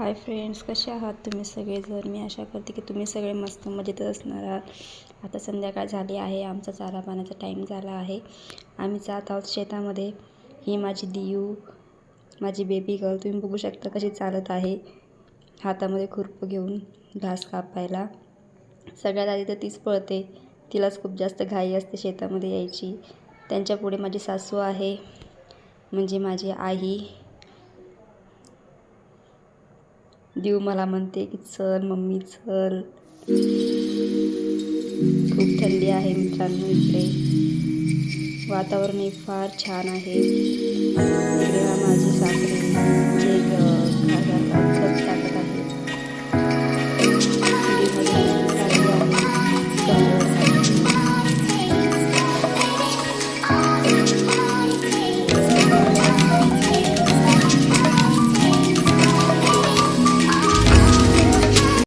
Hi friends कसे आहात तुम्ही सगळेजण? मी आशा करते की तुम्ही सगळे मस्त मजेतच असणार आहात. आता संध्याकाळ झाली आहे आमचा चारा पाण्याचा टाईम झाला आहे. आम्ही जात आहोत शेतामध्ये. ही माझी दियू माझी बेबी गर्ल तुम्ही बघू शकता कशी चालत आहे. हातामध्ये खुरपं घेऊन घास कापायला. सगळ्यात आधी तर तीच पळते. तिलाच खूप जास्त घाई असते शेतामध्ये यायची. त्यांच्या पुढे माझी सासू आहे. म्हणजे माझी आई. देव मला म्हणते की चल मम्मी चल. खूप थंडी आहे मित्रांनो इकडे. वातावरणही फार छान आहे. इकडे माझी साखरे.